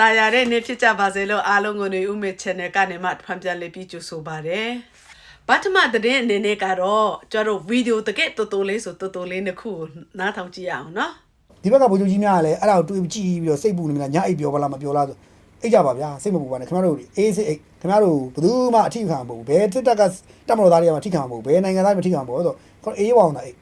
တာယာတဲ့နေ့ဖြစ်ကြပါစေလို့အားလုံးကိုနေဦးမေ channel ကနေမှဖန်ပြန်လေးပြီးကြိုဆိုပါရစေ။ဗတ်ထမသတင်းအနေနဲ့ကတော့ကျန်တော်ဗီဒီယိုတကယ်တော်တော်လေးဆိုတော်တော်လေးနှစ်ခုကိုနားထောင်ကြည့်ရအောင်နော်ဒီဘက်ကဗိုလ်ချုပ်ကြီးများကလည်းအဲ့ဒါကိုတွေးကြည့်ပြီးတော့စိတ်ပူနေမလားညအိပ်ပြောပါလားမပြောလားဆိုအိတ်ကြပါဗျာစိတ်မပူပါနဲ့ခင်ဗျားတို့အေးစိတ်အိတ်ခင်ဗျားတို့ဘယ်သူမှအထိခံမဟုတ်ဘူးဘယ်တစ်တက်ကတက်မတော်သားတွေကမှအထိခံမဟုတ်ဘူးဘယ်နိုင်ငံသားတွေမှအထိခံမဟုတ်ဘူးဆိုတော့အေးဝောင်တာအိတ်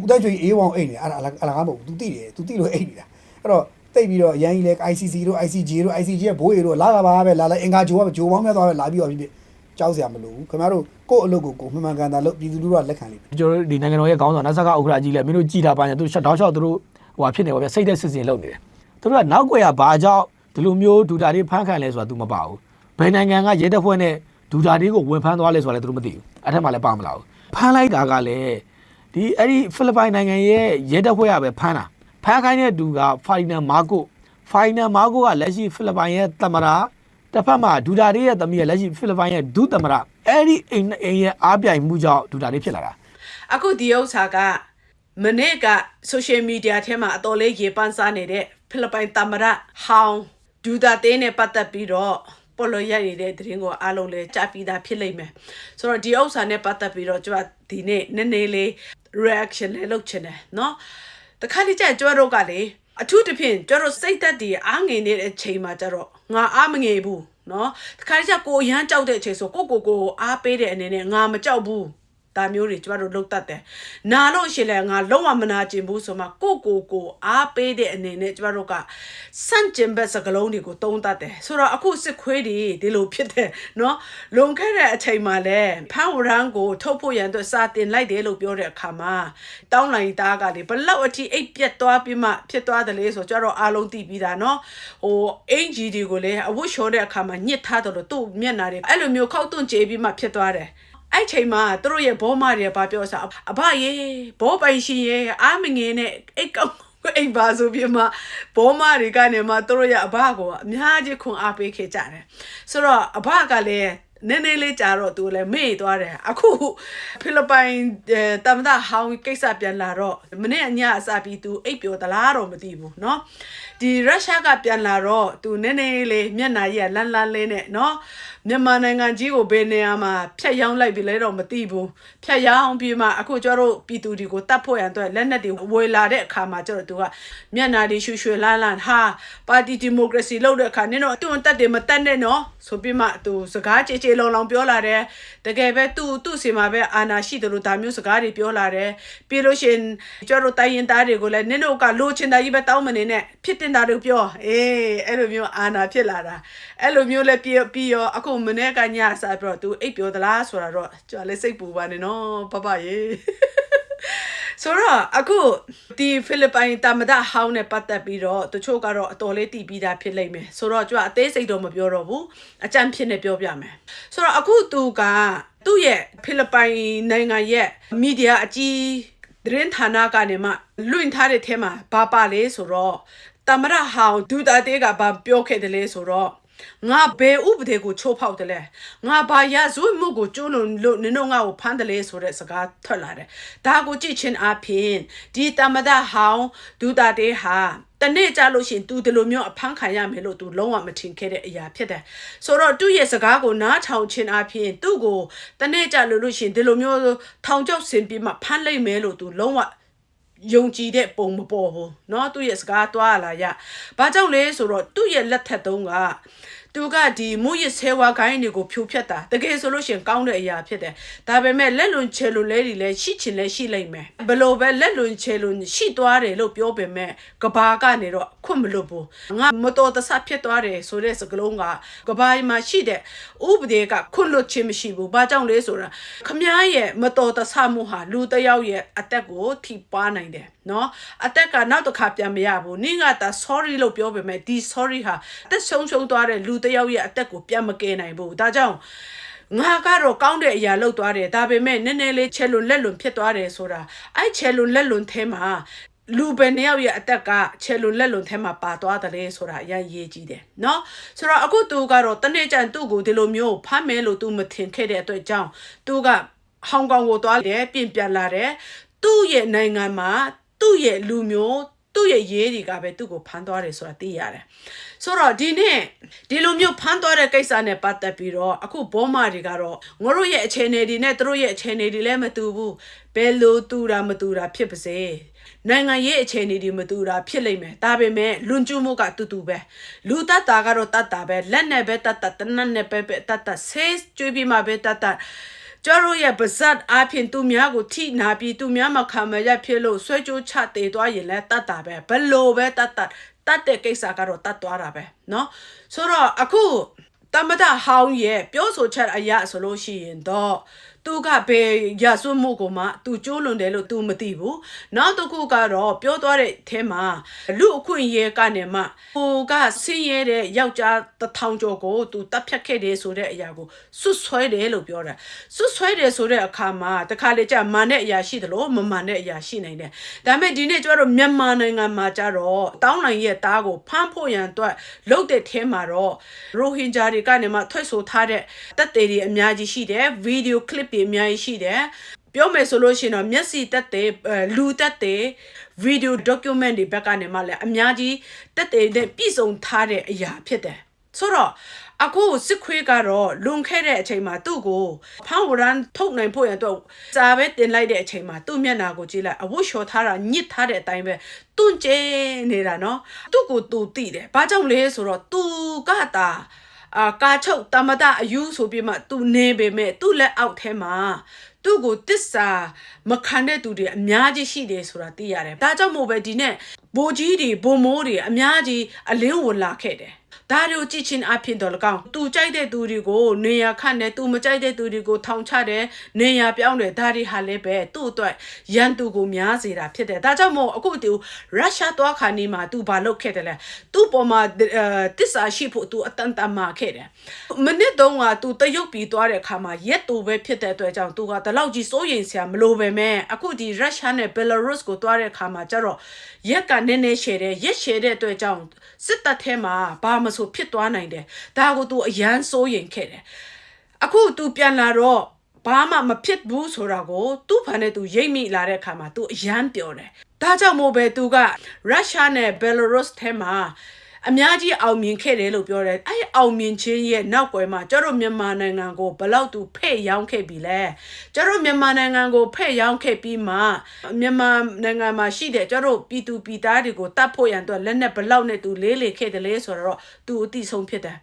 ဦးတိုင်းကျွေးအေးဝောင်အိတ်နေအဲ့ဒါအလားမဟုတ်ဘူး तू သိတယ် तू သိလို့အိတ်နေတာအဲ့တော့ တိတ်ပြီးတော့ရန်ကြီးလဲ ICC တို့ ICJ တို့ ICJ ရဲ့ဘိုးရီတို့လာပါပါပဲလာလဲအင်္ဂါဂျိုးကဂျိုးပေါင်းများသွားပဲလာပြီးတော့ဖြစ်ကြောက်စရာမလိုဘူးခင်ဗျားတို့ကိုယ့်အလုပ်ကိုကိုမှန်မှန်ကန်ကန်လုပ်ပြည်သူလူထုကလက်ခံလိမ့်မယ်ကျွန်တော်တို့ဒီနိုင်ငံတော်ရဲ့ခေါင်းဆောင်နတ်ဆက်ကဥက္ကရာကြီးလည်းမင်းတို့ကြည်တာပါညာသူရှက်တောက်လျှောက်သူတို့ဟိုဟာဖြစ်နေပါဗျစိတ်သက်စစ်စင်လုပ်နေတယ်သူတို့ကနောက်ွယ်ကဘာကြောင့်ဒီလိုမျိုးဒူတာတွေဖမ်းခံလဲဆိုတာ तू မပါဘူးဘယ်နိုင်ငံကရဲတပ်ဖွဲ့နဲ့ဒူတာတွေကိုဝင်ဖမ်းသွားလဲဆိုတာလည်းသူတို့မသိဘူးအဲ့ထက်မှလည်းပါမလာဘူးဖမ်းလိုက်တာကလည်းဒီအဲ့ဒီဖိလစ်ပိုင်နိုင်ငံရဲ့ရဲတပ်ဖွဲ့ကပဲဖမ်းတာ ဖမ်းခိုင်းတဲ့သူကဖိုင်နယ်မာကိုဖိုင်နယ်မာကိုကလက်ရှိဖိလစ်ပိုင်ရဲ့သမ္မတတစ်ဖက်မှာဒူတာတွေရဲ့သမီးရဲ့လက်ရှိဖိလစ်ပိုင်ရဲ့ဒုသမ္မတအဲ့ဒီအိမ်အိမ်ရဲ့အားပြိုင်မှုကြောင့်ဒူတာတွေဖြစ်လာတာ ။အခုဒီဥစ္စာကမနေ့က social media ထဲမှာအတော်လေးရေပန်းစားနေတဲ့ဖိလစ်ပိုင်သမ္မတဟောင်းဒူတာတေးနဲ့ပတ်သက်ပြီးတော့ပေါ်လို့ရရတဲ့သတင်းကိုအားလုံးလည်းကြားပြီးသားဖြစ်လိမ့်မယ်။ဆိုတော့ဒီဥစ္စာနဲ့ပတ်သက်ပြီးတော့ကျွန်တော်ဒီနေ့နည်းနည်းလေး reaction လေးလုပ်ချင်တယ်เนาะ။ တခါလေကျရင်ကျွဲတို့ကလေအထူးသဖြင့်ကျွဲတို့စိတ်သက်တည်အားငယ်နေတဲ့ချိန်မှာကျတော့ငါအားမငယ်ဘူးနော်တခါလေကျကိုအရန်ကြောက်တဲ့အချိန်ဆိုကိုကိုကိုအားပေးတဲ့အနေနဲ့ငါမကြောက်ဘူး ဒါမျိုးတွေကျမတို့လှုပ်တတ်တယ်။နာလို့ရှိလဲငါလုံးဝမနာကျင်ဘူးဆိုမှကိုကိုကိုအားပေးတဲ့အနေနဲ့ကျမတို့ကစန့်ကျင်ဘက်စကလုံးတွေကိုတုံးတတ်တယ်။ဆိုတော့အခုစစ်ခွေးတွေဒီလိုဖြစ်တယ်နော်။လွန်ခဲ့တဲ့အချိန်မှာလဲဖန်ဝရန်ကိုထုတ်ဖို့ရန်အတွက်စာတင်လိုက်တယ်လို့ပြောတဲ့အခါမှာတောင်းလိုက်သားကလေဘလောက်အထိအိတ်ပြက်သွားပြီးမှဖြစ်သွားတယ်လေဆိုကျတော့အားလုံးသိပြီးသားနော်။ဟိုအင်ဂျီတွေကိုလည်းအဝတ်လျှော်တဲ့အခါမှာညှစ်ထားတယ်လို့သူ့မျက်နာတွေအဲ့လိုမျိုးခောက်သွန့်ကြေးပြီးမှဖြစ်သွားတယ်။ အဲ့ချိန်မှာသူတို့ရဲ့ဘောမတွေကဘာပြောစားအဘရေဘောပိုင်ရှင်ရဲ့အာမငယ်နဲ့အိတ်ကောက်အိတ်ပါဆိုပြီးမှဘောမတွေကနေမှသူတို့ရဲ့အဘကိုအများကြီးခွန်အားပေးခဲ့ကြတယ်ဆိုတော့အဘကလည်း နည်းနည်းလေးကြာတော့သူလည်းမေ့သွားတယ်အခုဖိလစ်ပိုင်တမဒဟောင်းကိစ္စပြန်လာတော့မနေ့အညအစပြီးသူအိပ်ပျော်သလားတော့မသိဘူးเนาะဒီရုရှားကပြန်လာတော့သူနည်းနည်းလေးမျက်နှာကြီးကလန်းလန်းလေးနဲ့เนาะမြန်မာနိုင်ငံကြီးကိုဘယ်နေရာမှာဖြတ်ရောင်းလိုက်ပြီလဲတော့မသိဘူးဖြတ်ရောင်းပြီးမှအခုကျတော့ပြည်သူတွေကိုတတ်ဖို့ရန်အတွက်လက်နက်တွေဝယ်လာတဲ့အခါမှာကျတော့သူကမျက်နှာတွေရွှေရွှေလန်းလန်းဟာပါတီဒီမိုကရေစီလုပ်တဲ့အခါနင်တို့သူ့တက်တယ်မတက်နဲ့နော်ဆိုပြီးမှသူစကားကြေကြေ လုံလုံပြောလာတယ်တကယ်ပဲသူ့သူ့စီမှာပဲအာနာရှိတယ်လို့ဒါမျိုးစကားတွေပြောလာတယ်ပြီးလို့ရှိရင်ကျတော့တိုင်းရင်သားတွေကိုလည်းနင်တို့ကလိုချင်တာကြီးပဲတောင်းမနေနဲ့ဖြစ်တင်တာတွေပြောအေးအဲ့လိုမျိုးအာနာဖြစ်လာတာအဲ့လိုမျိုးလည်းပြီးပြီးရောအခုမနေ့ကညစားပြီးတော့ तू အိပ်ပြောသလားဆိုတာတော့ကျွန်တော်လည်းစိတ်ပူပါနေနော်ပပရေ ဆိုတော့အခုဒီဖိလစ်ပိုင်တာမဒဟောင်းနဲ့ပတ်သက်ပြီးတော့တချို့ကတော့အတော်လေးတည်ပြီးသားဖြစ်လိမ့်မယ်ဆိုတော့ကျွန်တော်အသေးစိတ်တော့မပြောတော့ဘူးအကြံဖြစ်နေပြောပြမယ်ဆိုတော့အခုသူကသူ့ရဲ့ဖိလစ်ပိုင်နိုင်ငံရဲ့မီဒီယာအကြီးသတင်းဌာနကနေမှလွင့်ထားတဲ့ထဲမှာဘာပါလဲဆိုတော့တမရဟောင်းဒူတာတေးကဘာပြောခဲ့တယ်လဲဆိုတော့ ငါဘယ်ဥပဒေကိုချိုးဖောက်တယ်လဲငါဘာရဇွမှုကိုကျိုးလို့လို့နင်တို့ငါ့ကိုဖမ်းတယ်လဲဆိုတဲ့စကားထွက်လာတယ်ဒါကိုကြည့်ချင်းအပြင်ဒီတမဒဟောင်းဒူတာတေးဟာတနေ့ကြလို့ရှိရင် तू ဒီလိုမျိုးအဖမ်းခံရမယ်လို့ तू လုံးဝမထင်ခဲ့တဲ့အရာဖြစ်တယ်ဆိုတော့သူ့ရဲ့စကားကိုနားထောင်ခြင်းအပြင်သူ့ကိုတနေ့ကြလို့လို့ရှိရင်ဒီလိုမျိုးထောင်ချောက်ဆင်ပြီးမှဖမ်းလိုက်မယ်လို့ तू လုံးဝ ယုံကြည်တဲ့ပုံမပေါ်ဘူးเนาะသူ့ရဲ့စကားတွားလာရ။ဘာကြောင့်လဲဆိုတော့သူ့ရဲ့လက်ထက်တုံးက သူကဒီမူရစ်ဆဲဝါခိုင်းတွေကိုဖြိုဖျက်တာတကယ်ဆိုလို့ရှိရင်ကောင်းတဲ့အရာဖြစ်တယ်။ဒါပေမဲ့လက်လွန်ချေလွန်လဲတွေလည်းရှိချင်လဲရှိလိမ့်မယ်။ဘလို့ပဲလက်လွန်ချေလွန်ရှိသွားတယ်လို့ပြောပေမဲ့ကဘာကနေတော့ခွင့်မလို့ဘူး။ငါမတော်တဆဖြစ်သွားတယ်ဆိုတဲ့စကလုံးကကဘာမှာရှိတဲ့ဥပဒေကခွင့်လွတ်ခြင်းမရှိဘူး။ဘာကြောင့်လဲဆိုတာခမားရဲ့မတော်တဆမှုဟာလူတစ်ယောက်ရဲ့အသက်ကိုထိပါနိုင်တယ် နော်အသက်ကနောက်တစ်ခါပြန်မရဘူးနင်းကတာ sorry လို့ပြောပေမဲ့ဒီ sorry ဟာအသက်ဆုံးရှုံးသွားတဲ့လူတစ်ယောက်ရဲ့အသက်ကိုပြန်မကယ်နိုင်ဘူးဒါကြောင့်ငါကတော့ကောင်းတဲ့အရာလုပ်သွားတယ်ဒါပေမဲ့နည်းနည်းလေးချဲလွန်လက်လွန်ဖြစ်သွားတယ်ဆိုတာအဲ့ချဲလွန်လက်လွန်ထဲမှာလူပဲနှစ်ယောက်ရဲ့အသက်ကချဲလွန်လက်လွန်ထဲမှာပါသွားတယ်လေဆိုတာအရင်ရေးကြည့်တယ်เนาะဆိုတော့အခုသူကတော့တနေ့ကျန်သူ့ကိုဒီလိုမျိုးဖမ်းမယ်လို့သူမထင်ခဲ့တဲ့အတွက်ကြောင့်သူကဟောင်ကောင်ကိုသွားတယ်ပြင်ပြန်လာတယ်သူ့ရဲ့နိုင်ငံမှာ သူ့ရဲ့လူမျိုးသူ့ရဲ့ရေးတွေကပဲသူ့ကိုဖမ်းသွားတယ်ဆိုတာသိရတယ်ဆိုတော့ဒီနေ့ဒီလိုမျိုးဖမ်းသွားတဲ့ကိစ္စနဲ့ပတ်သက်ပြီးတော့အခုဘောမာတွေကတော့ငါတို့ရဲ့အခြေအနေတွေနဲ့သူတို့ရဲ့အခြေအနေတွေလည်းမတူဘူးဘယ်လိုတူတာမတူတာဖြစ်ပါစေနိုင်ငံရေးအခြေအနေတွေမတူတာဖြစ်လိမ့်မယ်ဒါပေမဲ့လွန်ကျူးမှုကတူတူပဲလူတတ်တာကတော့တတ်တာပဲလက်နဲ့ပဲတတ်တာတနတ်နဲ့ပဲပဲတတ်တာဆေးကျွေးပြီးမှပဲတတ်တာ ကျတို့ရဲ့ပါဇက်အဖြစ်သူများကိုထိနာပြီးသူများမခံမရဖြစ်လို့ဆွဲကြိုးချတည်သွားရင်လည်းတတ်တာပဲဘလို့ပဲတတ်တတ်တတ်တဲ့ကိစ္စကတော့တတ်သွားတာပဲเนาะဆိုတော့အခုတမဒဟောင်းရဲ့ပြောဆိုချက်အရာဆိုလို့ရှိရင်တော့သူကဘယ်ရဆွမှုကိုမှသူကျိုးလွန်တယ်လို့သူမသိဘူးနောက်တစ်ခုကတော့ပြောသွားတဲ့အထဲမှာလူအခွင့်အရေးကနေမှဟို ကဆင်းရဲတဲ့ယောက်ျားတစ်ထောင်ကျော်ကိုသူတပ်ဖြတ်ခဲ့တယ်ဆိုတဲ့အရာကိုစွတ်ဆွဲတယ်လို့ပြောတာစွတ်ဆွဲတယ်ဆိုတဲ့အခါမှာတခါလေကြာမာန်တဲ့အရာရှိတယ်လို့မမာန်တဲ့အရာရှိနိုင်တယ်ဒါပေမဲ့ဒီနေ့ကျတော့မြန်မာနိုင်ငံမှာကျတော့တောင်းနိုင်ရဲ့သားကိုဖမ်းဖို့ရန်အတွက်လုပ်တဲ့ထဲမှာတော့ရိုဟင်ဂျာတွေကနေမှထွက်ဆိုထားတဲ့တက်တွေတွေအများကြီးရှိတယ်ဗီဒီယိုကလစ်တွေအများကြီးရှိတယ် ပြောမယ်ဆိုလို့ရှိရင်တော့မျက်စိတက်တဲ့အဲလူတက်တဲ့ဗီဒီယို document တွေဘက်ကနေမှလည်းအများကြီးတက်တဲ့နဲ့ပြည့်စုံထားတဲ့အရာဖြစ်တယ်ဆိုတော့အခုစစ်ခွေးကတော့လွန်ခဲ့တဲ့အချိန်မှာသူ့ကိုဖောင်းဝရန်ထုတ်နိုင်ဖို့ရန်အတွက်စာပဲတင်လိုက်တဲ့အချိန်မှာသူ့မျက်နှာကိုကြည့်လိုက်အဝတ်လျှော်ထားတာညစ်ထားတဲ့အတိုင်းပဲတွန့်ကျဲနေတာနော်သူ့ကိုသူသိတယ်ဘာကြောင့်လဲဆိုတော့သူကတာ အာကာချုပ်တမဒအယူဆိုပြီးမှသူနေပေမဲ့သူ့လက်အောက်ထဲမှာသူ့ကိုတစ္ဆာမခံတဲ့သူတွေအများကြီးရှိတယ်ဆိုတာသိရတယ်ဒါကြောင့်မို့ပဲဒီနေ့ဘိုးကြီးတွေဘိုးမိုးတွေအများကြီးအလင်းဝင်လာခဲ့တယ် ဒါတွေကိုကြည့်ချင်းအဖြစ်တော့လကောင်းသူကြိုက်တဲ့သူတွေကိုနေရာခန့်တယ်သူမကြိုက်တဲ့သူတွေကိုထောင်ချတယ်နေရာပြောင်းတယ်ဒါတွေဟာလည်းပဲသူ့အတွက်ရန်သူကိုများစေတာဖြစ်တယ်ဒါကြောင့်မို့အခုသူရုရှားသွားခါနေမှာသူဘာလုပ်ခဲ့တယ်လဲသူ့ပေါ်မှာအဲတစ္ဆာရှိဖို့သူအတန်တန်မာခဲ့တယ်မနစ်တုန်းကသူတရုတ်ပြည်သွားတဲ့အခါမှာရက်တူပဲဖြစ်တဲ့အတွက်ကြောင့်သူကတလောက်ကြီးစိုးရိမ်စရာမလိုပဲမဲ့အခုဒီရုရှားနဲ့ဘယ်လာရုစ်ကိုသွားတဲ့အခါမှာကျတော့ရက်ကနည်းနည်းရှည်တယ်ရက်ရှည်တဲ့အတွက်ကြောင့် စစ်တပ်ထဲမှာဘာမဆိုဖြစ်သွားနိုင်တယ်ဒါကိုသူအရန်စိုးရိမ်ခဲ့တယ်အခုသူပြန်လာတော့ဘာမှမဖြစ်ဘူးဆိုတာကိုသူ့ဖန်နဲ့သူရိပ်မိလာတဲ့အခါမှာသူအရန်ပြောတယ်ဒါကြောင့်မို့ပဲသူကရုရှားနဲ့ဘယ်လာရုစ်ထဲမှာ အများကြီးအောင်မြင်ခဲ့တယ်လို့ပြောတယ်အဲ့ဒီအောင်မြင်ခြင်းရဲ့နောက်ွယ်မှာကျတို့မြန်မာနိုင်ငံကိုဘယ်လောက်သူဖဲ့ရောင်းခဲ့ပြီလဲကျတို့မြန်မာနိုင်ငံကိုဖဲ့ရောင်းခဲ့ပြီးမှမြန်မာနိုင်ငံမှာရှိတဲ့ကျတို့ပြည်သူပြည်သားတွေကိုတတ်ဖို့ရန်အတွက်လက်နဲ့ဘယ်လောက်နဲ့သူလေးလေခဲ့တယ်လဲဆိုတော့သူအတိဆုံးဖြစ်တယ်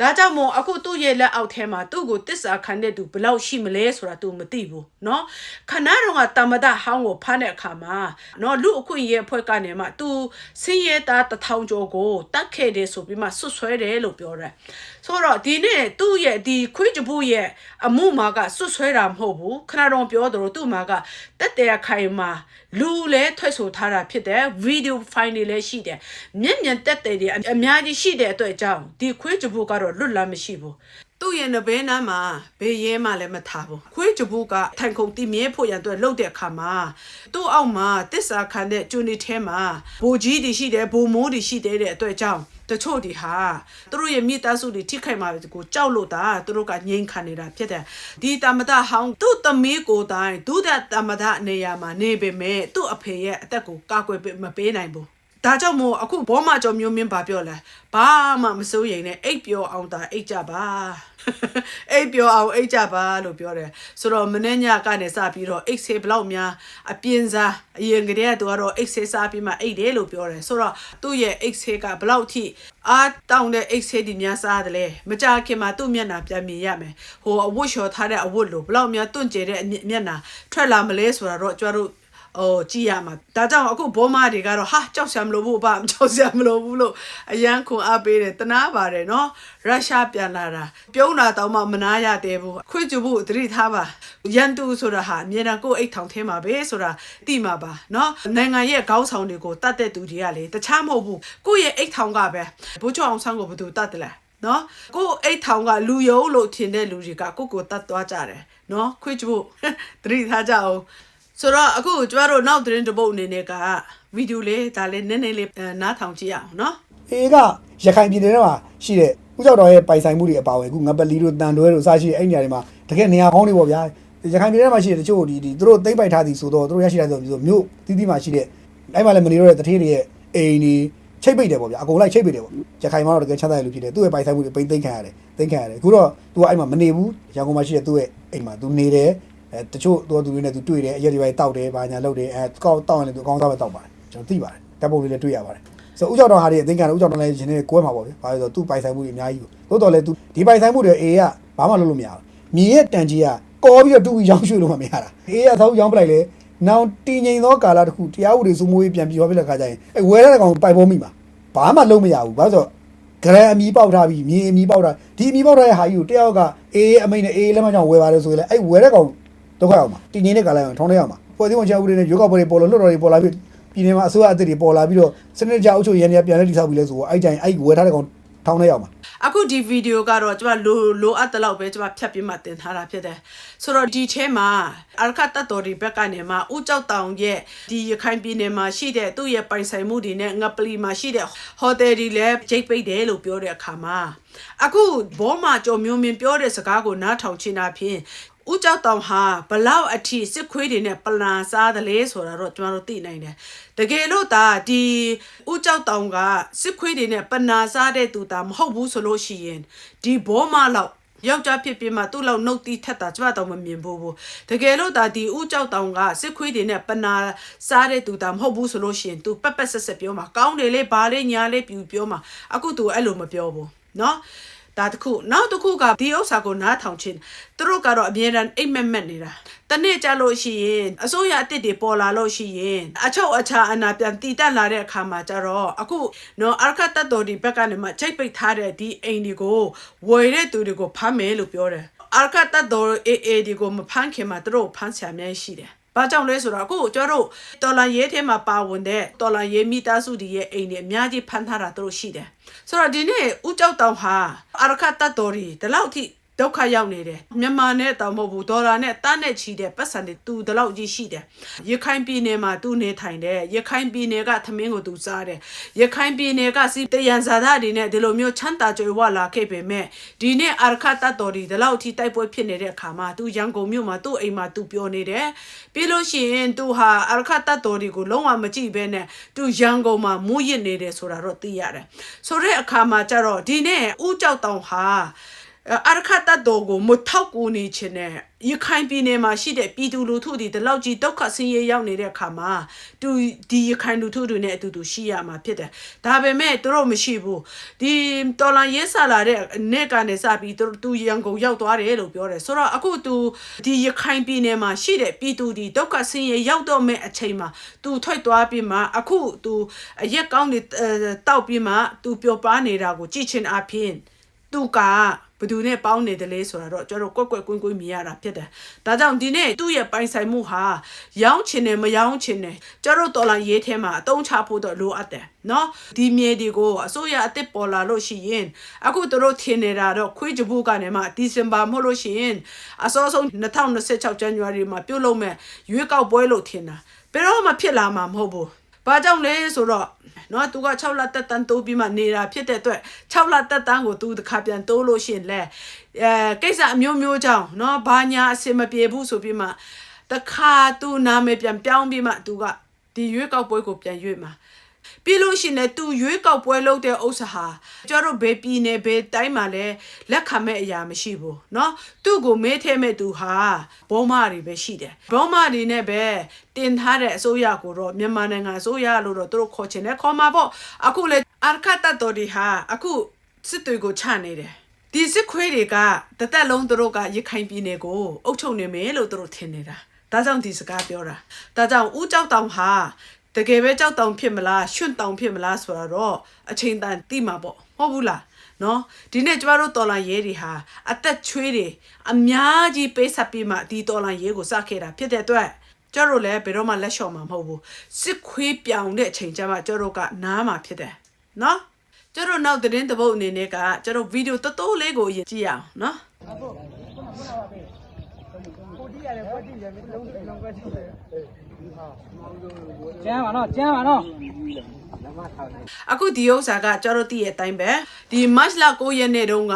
ဒါကြောင့်မို့အခုသူ့ရဲ့လက်အောက်ထဲမှာသူ့ကိုတစ္ဆာခံတဲ့သူဘယ်လောက်ရှိမလဲဆိုတာသူမသိဘူးเนาะခဏတော့ကတမဒဟောင်းကိုဖမ်းတဲ့အခါမှာเนาะလူအခွင့်အရေးအဖွဲ့ကနေမှသူစင်းရဲသားတစ်ထောင်ကျော်ကိုတတ် ခဲ့တယ်ဆိုပြီးမှဆွတ်ဆွဲတယ်လို့ပြောတယ်ဆိုတော့ဒီနေ့သူ့ရဲ့ဒီခွေးကြဘူးရဲ့အမှုမှာကဆွတ်ဆွဲတာမဟုတ်ဘူးခဏတော့ပြောတယ်လို့သူ့မှာကတက်တဲ့ခိုင်မှာလူလဲထွက်ဆိုထားတာဖြစ်တယ်ဗီဒီယိုဖိုင်တွေလည်းရှိတယ်မျက်မြင်တက်တဲ့တွေအများကြီးရှိတဲ့အတွက်ကြောင့်ဒီခွေးကြဘူးကတော့လွတ်လပ်မရှိဘူး သူ့ရဲ့နဘဲနားမှာဘေးရဲမှလည်းမထားဘူးခွေးကြဘူးကထိုင်ခုံတီမြဲဖို့ရန်အတွက်လှုပ်တဲ့အခါမှာသူ့အောက်မှာတစ္ဆာခံတဲ့ကျွန်းတွေထဲမှာဘိုကြီးတွေရှိတယ်ဘိုမိုးတွေရှိတယ်တဲ့အတွက်ကြောင့်တချို့ဒီဟာသူတို့ရဲ့မိသားစုတွေထိခိုက်မှာကိုကြောက်လို့တာသူတို့ကငြိမ်ခံနေတာဖြစ်တယ်ဒီတမဒဟောင်းသူ့သမီးကိုယ်တိုင်ဒုဒတမဒနေရာမှာနေပေမဲ့သူ့အဖေရဲ့အသက်ကိုကာကွယ်ပေးမပေးနိုင်ဘူး ဒါကြောင့်မို့အခုဘောမကျော်မျိုးမင်းဘာပြောလဲဘာမှမစိုးရိမ်နဲ့အိတ်ပြောအောင်တာအိတ်ကြပါအိတ်ပြောအောင်အိတ်ကြပါလို့ပြောတယ်ဆိုတော့မနေ့ညကနေစပြီးတော့အိတ်ဆေးဘလောက်များအပြင်းစားအရင်ကတည်းကသူကတော့အိတ်ဆေးစားပြီးမှအိတ်တယ်လို့ပြောတယ်ဆိုတော့သူ့ရဲ့အိတ်ဆေးကဘလောက်ထိအားတောင်းတဲ့အိတ်ဆေးဒီများစားတယ်လေမကြခင်မှာသူ့မျက်နှာပြန်မြင်ရမယ်ဟိုအဝတ်လျှော်ထားတဲ့အဝတ်လို့ဘလောက်များတွန့်ကျဲတဲ့မျက်နှာထွက်လာမလဲဆိုတာတော့ကျွတ်တို့ ဟိုကြည်ရမှာဒါကြောင့်အခုဘောမတွေကတော့ဟာကြောက်စရာမလိုဘူးဘာမကြောက်စရာမလိုဘူးလို့အရန်ခွန်အားပေးတယ်တနာပါတယ်နော်ရုရှားပြန်လာတာပြုံးတာတောင်မှမနာရသေးဘူးခွေးကြဘူးသတိထားပါရန်တူဆိုတာဟာအမြဲတမ်းကိုယ်အိတ်ထောင်ထဲမှာပဲဆိုတာသိမှာပါနော်နိုင်ငံရဲ့ခေါင်းဆောင်တွေကိုတတ်တဲ့သူတွေကလေတခြားမဟုတ်ဘူးကိုယ့်ရဲ့အိတ်ထောင်ကပဲဘိုးချောအောင်ဆန်းကိုဘယ်သူတတ်တယ်လဲနော်ကိုအိတ်ထောင်ကလူယုံလို့ထင်တဲ့လူတွေကကိုကိုတတ်သွားကြတယ်နော်ခွေးကြဘူးသတိထားကြအောင် ဆိုတော့အခုကျမတို့နောက်သတင်းတစ်ပုတ်အနေနဲ့ကဗီဒီယိုလေးဒါလေးနည်းနည်းလေးအဲနားထောင်ကြည့်အောင်နော်အေကရခိုင်ပြည်နယ်ထဲမှာရှိတဲ့ဥကြောက်တော်ရဲ့ပိုင်ဆိုင်မှုတွေအပါအဝင်အခုငပလီတို့တန်တွဲတို့စရှိတဲ့အဲ့နေရာတွေမှာတကယ်နေရာကောင်းတွေပေါ့ဗျာရခိုင်ပြည်နယ်ထဲမှာရှိတဲ့တချို့ဒီဒီသူတို့သိမ့်ပိုက်ထားသည်ဆိုတော့သူတို့ရရှိတဲ့ဆိုပြီးဆိုမြို့တီးတီးမှာရှိတဲ့အဲ့မှာလည်းမနေတော့တဲ့တထေးတွေရဲ့အိမ်ဒီချိတ်ပိတ်တယ်ပေါ့ဗျာအကုန်လိုက်ချိတ်ပိတ်တယ်ပေါ့ရခိုင်မှာတော့တကယ်ချမ်းသာရလို့ဖြစ်တယ်သူ့ရဲ့ပိုင်ဆိုင်မှုတွေပိတ်သိမ်းခံရတယ်သိမ်းခံရတယ်အခုတော့သူကအဲ့မှာမနေဘူးရန်ကုန်မှာရှိတဲ့သူ့ရဲ့အိမ်မှာသူနေတယ် အဲတချို့သူသူတွေနဲ့သူတွေ့တယ်အရက်တွေပဲတောက်တယ်ဘာညာလုပ်တယ်အဲကောက်တောက်ရင်လည်းသူအကောင်းစားပဲတောက်ပါတယ်ကျွန်တော်သိပါတယ်တပ်ပုံလေးလည်းတွေ့ရပါတယ်ဆိုတော့ဥကြောက်တော်ဟာတွေအသိခံတယ်ဥကြောက်တော်လည်းရှင်နေကိုယ်မှာပေါ့ဗျာဘာလို့လဲဆိုတော့သူ့ပိုင်ဆိုင်မှုတွေအများကြီးပေါ့သို့တော်လည်းသူဒီပိုင်ဆိုင်မှုတွေအေးကဘာမှလုပ်လို့မရဘူးမြေရဲ့တန်ကြီးကကောပြီးတော့တူပြီးရောင်းရွှေ့လို့မှမရတာအေးကသောက်ရောင်းပလိုက်လေနောင်တည်ငြိမ်သောကာလတစ်ခုတရားဥပဒေစိုးမိုးရေးပြန်ပြီးဟောပြတဲ့ခါကျရင်အဲဝယ်တဲ့ကောင်ပိုင်ဖို့မိမှာဘာမှလုပ်မရဘူးဘာလို့ဆိုတော့ဂရန်အမီပေါက်ထားပြီးမြေအမီပေါက်ထားဒီအမီပေါက်ထားတဲ့ဟာကြီးကိုတယောက်ကအေးအမိန်နဲ့အေးလက်မကြောင့်ဝယ်ပါတယ်ဆိုရင်လည်းအဲ့ဝယ်တဲ့ကောင် ဒုက္ခရောက်မှာတည်ငြိမ်တဲ့ကာလအောင်ထောင်းနေရမှာဖွဲ့စည်းဝင်ချဦးတွေနဲ့ရုပ်ောက်ပွဲတွေပေါ်လို့လွတ်တော်တွေပေါ်လာပြီးပြည်နယ်မှာအစိုးရအသစ်တွေပေါ်လာပြီးတော့စနစ်ကြအုပ်ချုပ်ရေးနေပြန်လဲတိဆောက်ပြီးလဲဆိုတော့အဲ့ကြိုင်အဲ့ဝယ်ထားတဲ့ကောင်ထောင်းနေရမှာအခုဒီဗီဒီယိုကတော့ကျွန်မလိုလိုအပ်တဲ့လောက်ပဲကျွန်မဖြတ်ပြီးမှတင်ထားတာဖြစ်တယ်ဆိုတော့ဒီထဲမှာအရခတ်တတော်ဒီဘက်ကနေမှဥကြောက်တောင်ရဲ့ဒီရခိုင်ပြည်နယ်မှာရှိတဲ့သူ့ရဲ့ပိုင်ဆိုင်မှုတွေနဲ့ငပလီမှာရှိတဲ့ဟိုတယ်တွေလည်းဂျိတ်ပိတ်တယ်လို့ပြောတဲ့အခါမှာအခုဘောမှာကြော်မျိုးမြင်ပြောတဲ့စကားကိုနားထောင်ချင်တာဖြင့် ဦးကြောက်တောင်ဟာဘလောက်အထိစစ်ခွေးတွေနဲ့ပလန်စားတယ်လဲဆိုတာတော့ကျွန်တော်တို့သိနိုင်တယ်တကယ်လို့ဒါဒီဦးကြောက်တောင်ကစစ်ခွေးတွေနဲ့ပနာစားတဲ့သူဒါမဟုတ်ဘူးဆိုလို့ရှိရင်ဒီဘောမလောက်ယောက်ျားဖြစ်ဖြစ်မှသူ့လောက်နှုတ်တီးထက်တာကျွန်မတော့မမြင်ဘူးဘူးတကယ်လို့ဒါဒီဦးကြောက်တောင်ကစစ်ခွေးတွေနဲ့ပနာစားတဲ့သူဒါမဟုတ်ဘူးဆိုလို့ရှိရင် तू ပက်ပက်ဆက်ဆက်ပြောမှာကောင်းတယ်လေဘာလေးညာလေးပြူပြောမှာအခု तू အဲ့လိုမပြောဘူးเนาะ ဒါတခုနောက်တစ်ခုကဒီဥစ္စာကိုနားထောင်ခြင်းသူတို့ကတော့အမြဲတမ်းအိမ်မက်မက်နေတာတနေ့ကြလို့ရှိရင်အစိုးရအစ်စ်တွေပေါ်လာလို့ရှိရင်အချုပ်အခြာအနာပြန်တည်တက်လာတဲ့အခါမှာကြတော့အခုနော်အရခတ်တတ်တော်ဒီဘက်ကနေမှချိတ်ပိတ်ထားတဲ့ဒီအိမ်တွေကိုဝယ်တဲ့သူတွေကိုဖမ်းမယ်လို့ပြောတယ်အရခတ်တတ်တော်အေးအေးဒီကိုမဖမ်းခင်မှာသူတို့ဖမ်းဆရာများရှိတယ် ဘာကြောင့်လဲဆိုတော့အခုကျတို့တော်လန်ရေးထဲမှာပါဝင်တဲ့တော်လန်ရေးမိသားစုတွေရဲ့အိမ်တွေအများကြီးဖမ်းထားတာတို့ရှိတယ်ဆိုတော့ဒီနေ့ဦးကျောက်တောင်ဟာအရခတ်တတ်တော်တွေဒီလောက်ထိ ဒုက္ခရောက်နေတယ်မြန်မာနဲ့တောင်မဟုတ်ဘူးဒေါ်လာနဲ့တန်းနဲ့ချီတဲ့ပတ်စံတွေတူဒီလောက်ကြီးရှိတယ်ရခိုင်ပြည်နယ်မှာသူနေထိုင်တယ်ရခိုင်ပြည်နယ်ကသမင်းကိုသူစားတယ်ရခိုင်ပြည်နယ်ကစီတယန်ဇာတာတွေနဲ့ဒီလိုမျိုးချမ်းသာကြွယ်ဝလာခဲ့ပေမဲ့ဒီနေ့အရခတ်တတ်တော်တွေဒီလောက်ထိတိုက်ပွဲဖြစ်နေတဲ့အခါမှာသူရန်ကုန်မြို့မှာသူ့အိမ်မှာသူပြောနေတယ်ပြီးလို့ရှိရင်သူဟာအရခတ်တတ်တော်တွေကိုလုံးဝမကြည့်ဘဲနဲ့သူရန်ကုန်မှာမူးယစ်နေတယ်ဆိုတာတော့သိရတယ်ဆိုတဲ့အခါမှာကျတော့ဒီနေ့ဦးကြောက်တောင်ဟာ အရခတ်တတ်တော်ကိုမထောက်ကူနေခြင်းနဲ့ရခိုင်ပြည်နယ်မှာရှိတဲ့ပြည်သူလူထုတွေဒီလောက်ကြီးဒုက္ခဆင်းရဲရောက်နေတဲ့အခါမှာသူဒီရခိုင်လူထုတွေနဲ့အတူတူရှိရမှာဖြစ်တယ်ဒါပေမဲ့သူတို့မရှိဘူးဒီတော်လန်ရေးဆလာတဲ့နေ့ကနေစပြီးသူသူရန်ကုန်ရောက်သွားတယ်လို့ပြောတယ်ဆိုတော့အခုသူဒီရခိုင်ပြည်နယ်မှာရှိတဲ့ပြည်သူတွေဒုက္ခဆင်းရဲရောက်တော့မဲ့အချိန်မှာသူထွက်သွားပြီးမှအခုသူအရက်ကောင်းတွေတောက်ပြီးမှသူပျော်ပါနေတာကိုကြည့်ချင်အဖြစ်သူက ဘယ်သူနဲ့ပေါင်းနေတယ်လဲဆိုတာတော့ကျွန်တော်ကွက်ကွက်ကွင်းကွင်းမြင်ရတာဖြစ်တယ်။ဒါကြောင့်ဒီနေ့သူ့ရဲ့ပိုင်ဆိုင်မှုဟာရောင်းချင်တယ်မရောင်းချင်တယ်ကျွန်တော်တော်လာရေးထဲမှာအတုံးချဖို့တော့လိုအပ်တယ်နော်ဒီမြေတွေကိုအစိုးရအစ်စ်ပေါ်လာလို့ရှိရင်အခုသူတို့ထင်နေတာတော့ခွေးကြဘူးကနေမှဒီဇင်ဘာမဟုတ်လို့ရှိရင်အစောဆုံး2026 January မှာပြုတ်လို့မဲ့ရွေးကောက်ပွဲလို့ထင်တာဘယ်တော့မှဖြစ်လာမှာမဟုတ်ဘူး။ ဘာကြောင့်လဲဆိုတော့နော်သူက6လတက်တန်းတိုးပြီးမှနေတာဖြစ်တဲ့အတွက်6လတက်တန်းကိုသူတစ်ခါပြန်တိုးလို့ရှိရင်လဲအဲကိစ္စအမျိုးမျိုးကြောင့်နော်ဘာညာအစင်မပြေဘူးဆိုပြီးမှတစ်ခါသူနာမည်ပြန်ပြောင်းပြီးမှသူကဒီရွေးကောက်ပွဲကိုပြန်ရွေးမှာ ပြီးလို့ရှိရင်လည်းသူရွေးကောက်ပွဲလုပ်တဲ့ဥစ္စာဟာကျတို့ဘေးပြည်နယ်ဘေးတိုင်းမှာလည်းလက်ခံမဲ့အရာမရှိဘူးเนาะသူ့ကိုမေးထဲမဲ့သူဟာဘောမတွေပဲရှိတယ်ဘောမတွေနဲ့ပဲတင်ထားတဲ့အစိုးရကိုတော့မြန်မာနိုင်ငံအစိုးရလို့တော့သူတို့ခေါ်ချင်တယ်ခေါ်မှာပေါ့အခုလေအာခတ်တတော်တွေဟာအခုစစ်တွေကိုချနေတယ်ဒီစစ်ခွေးတွေကတသက်လုံးသူတို့ကရခိုင်ပြည်နယ်ကိုအုပ်ချုပ်နေမယ်လို့သူတို့ထင်နေတာဒါကြောင့်ဒီစကားပြောတာဒါကြောင့်ဦးကြောက်တောင်ဟာ တကယ်ပဲကြောက်တောင်ဖြစ်မလားရွှွန့်တောင်ဖြစ်မလားဆိုတာတော့အချိန်တန်သိမှာပေါ့မဟုတ်ဘူးလားနော်ဒီနေ့ကျမတို့တော်လန်ရဲတွေဟာအသက်ချွေးတွေအများကြီးပေးဆက်ပြီးမှဒီတော်လန်ရဲကိုစခဲ့တာဖြစ်တဲ့အတွက်ကျတို့လည်းဘယ်တော့မှလက်လျှော့မှာမဟုတ်ဘူးစစ်ခွေးပြောင်တဲ့အချိန်ကျမှကျတို့ကနားမှာဖြစ်တယ်နော်ကျတို့နောက်သတင်းတစ်ပုတ်အနေနဲ့ကကျတို့ဗီဒီယိုတော်တော်လေးကိုအရင်ကြည့်ရအောင်နော်ကျ မ်းပါနော်ကျမ်းပါနော်အခုဒီဥစ္စာကကျတို့သိရဲ့အတိုင်းပဲဒီ March လ9ရက်နေ့တုန်းက